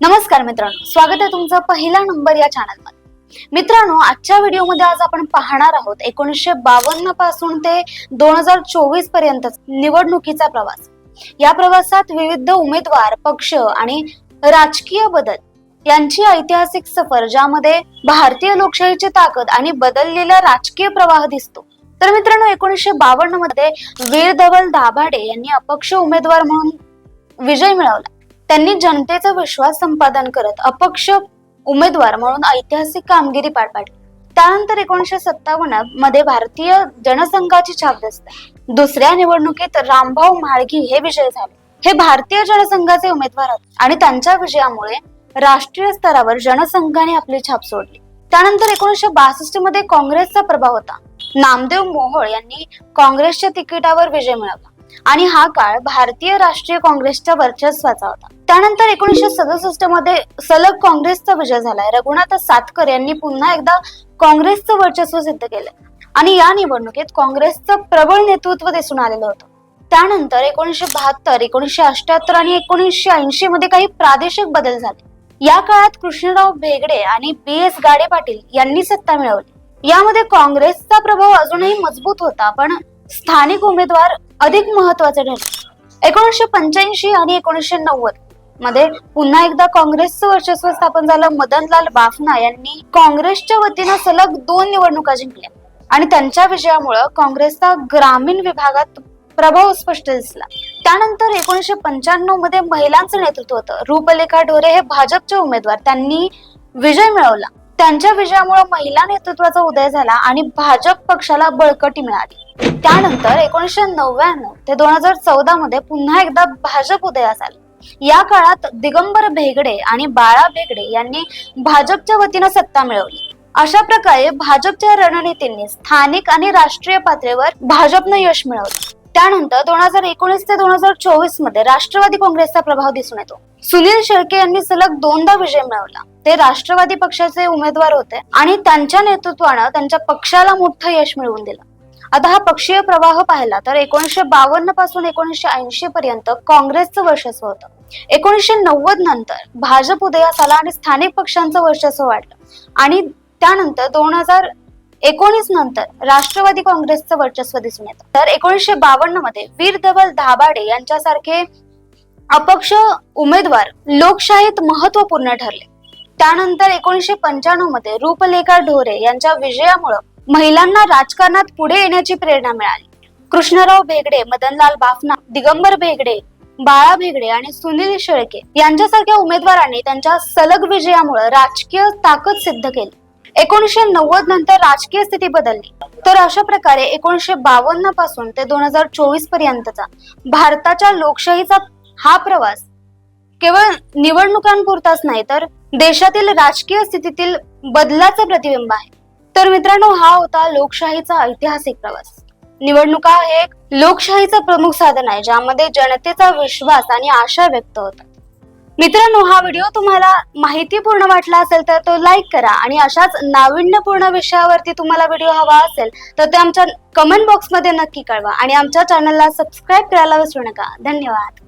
नमस्कार मित्रांनो स्वागत आहे तुमचं पहिला नंबर या चॅनलमध्ये. मित्रांनो आजच्या व्हिडिओमध्ये आज आपण पाहणार आहोत एकोणीसशे बावन्नपासून ते दोन हजार चोवीसपर्यंत निवडणुकीचा प्रवास. या प्रवासात विविध उमेदवार पक्ष आणि राजकीय बदल यांची ऐतिहासिक सफर ज्यामध्ये भारतीय लोकशाहीची ताकद आणि बदललेला राजकीय प्रवाह दिसतो. तर मित्रांनो एकोणीसशे बावन्नमध्ये वीर धवल दाभाडे यांनी अपक्ष उमेदवार म्हणून विजय मिळवला. त्यांनी जनतेचा विश्वास संपादन करत अपक्ष उमेदवार म्हणून ऐतिहासिक कामगिरी पार पाडली त्यानंतर एकोणीशे सत्तावन्नमध्ये भारतीय जनसंघाची छाप दिसते दुसऱ्या निवडणुकीत रामभाऊ म्हाळगी हे विजय झाले. हे भारतीय जनसंघाचे उमेदवार होते आणि त्यांच्या विजयामुळे राष्ट्रीय स्तरावर जनसंघाने आपली छाप सोडली. त्यानंतर एकोणीसशे बासष्टमध्ये काँग्रेसचा प्रभाव होता. नामदेव मोहोळ यांनी काँग्रेसच्या तिकिटावर विजय मिळवला. आणि हा काळ भारतीय राष्ट्रीय काँग्रेसच्या वर्चस्वाचा होता. त्यानंतर एकोणीसशे सदुसष्टमध्ये सलग काँग्रेसचा विजय झालाय. रघुनाथ सातकर यांनी पुन्हा एकदा काँग्रेसचं वर्चस्व सिद्ध केलं. आणि या निवडणुकीत काँग्रेसचं प्रबळ नेतृत्व दिसून आलेलं होतं. त्यानंतर एकोणीसशे बहात्तर एकोणीसशे अठ्याहत्तर आणि एकोणीसशे ऐंशी मध्ये काही प्रादेशिक बदल झाले. या काळात कृष्णराव भेगडे आणि बी एस गाडे पाटील यांनी सत्ता मिळवली. यामध्ये काँग्रेसचा प्रभाव अजूनही मजबूत होता पण स्थानिक उमेदवार अधिक महत्त्वाचे ठरले. एकोणीसशे पंच्याऐंशी आणि एकोणीसशे नव्वदमध्ये पुन्हा एकदा काँग्रेसचं वर्चस्व स्थापन झालं. मदनलाल बाफना यांनी काँग्रेसच्या वतीनं सलग दोन निवडणुका जिंकल्या. आणि त्यांच्या विजयामुळं काँग्रेसचा ग्रामीण विभागात प्रभाव स्पष्ट दिसला. त्यानंतर एकोणीसशे पंच्याण्णवमध्ये महिलांचं नेतृत्व होतं. रूपलेखा ढोरे हे भाजपचे उमेदवार. त्यांनी विजय मिळवला. त्यांच्या विजयामुळे महिला नेतृत्वाचा उदय झाला आणि भाजप पक्षाला बळकटी मिळाली. त्यानंतर एकोणीसशे नव्याण्णव ते दोन हजार चौदा मध्ये पुन्हा एकदा भाजप उदयास आले. या काळात दिगंबर भेगडे आणि बाळा भेगडे यांनी भाजपच्या वतीनं सत्ता मिळवली. अशा प्रकारे भाजपच्या रणनीतींनी स्थानिक आणि राष्ट्रीय पातळीवर भाजपनं यश मिळवलं. त्यानंतर दोन हजार एकोणीस ते दोन हजार चोवीसमध्ये राष्ट्रवादी काँग्रेसचा प्रभाव दिसून येतो. सुनील शेळके यांनी सलग दोनदा विजय मिळवला. ते राष्ट्रवादी पक्षाचे उमेदवार होते आणि त्यांच्या नेतृत्वानं त्यांच्या पक्षाला मोठं यश मिळवून दिलं. आता हा पक्षीय प्रवाह पाहिला तर एकोणीसशे बावन्नपासून एकोणीसशे ऐंशी पर्यंत काँग्रेसचं वर्चस्व होतं. एकोणीसशे नव्वद नंतर भाजप उदयास आला आणि स्थानिक पक्षांचं वर्चस्व वाढलं. आणि त्यानंतर दोन हजार एकोणीस नंतर राष्ट्रवादी काँग्रेसचं वर्चस्व दिसून येतं. तर एकोणीसशे बावन्नमध्ये वीर धवल धाबाडे यांच्यासारखे अपक्ष उमेदवार लोकशाहीत महत्त्वपूर्ण ठरले. त्यानंतर एकोणीसशे पंच्याण्णवमध्ये रूपलेखा ढोरे यांच्या विजयामुळं महिलांना राजकारणात पुढे येण्याची प्रेरणा मिळाली. कृष्णराव भेगडे मदनलाल बाफना दिगंबर भेगडे बाळा भेगडे आणि सुनील शेळके यांच्यासारख्या उमेदवारांनी त्यांच्या सलग विजयामुळे राजकीय ताकद सिद्ध केली. एकोणीसशे नव्वद नंतर राजकीय स्थिती बदलली. तर अशा प्रकारे एकोणीसशे बावन्नपासून ते दोन हजार चोवीस पर्यंतचा भारताच्या लोकशाहीचा हा प्रवास केवळ निवडणुकांपुरताच नाही तर देशातील राजकीय स्थितीतील बदलाचं प्रतिबिंब आहे. तर मित्रांनो हा होता लोकशाहीचा ऐतिहासिक प्रवास. निवडणुका हे एक लोकशाहीचं प्रमुख साधन आहे ज्यामध्ये जनतेचा विश्वास आणि आशा व्यक्त होतात. मित्रांनो हा व्हिडिओ तुम्हाला माहितीपूर्ण वाटला असेल तर तो लाईक करा आणि अशाच नाविन्यपूर्ण विषयावरती तुम्हाला व्हिडिओ हवा असेल तर ते आमच्या कमेंट बॉक्समध्ये नक्की कळवा आणि आमच्या चॅनलला सबस्क्राईब करायला विसरू नका. धन्यवाद.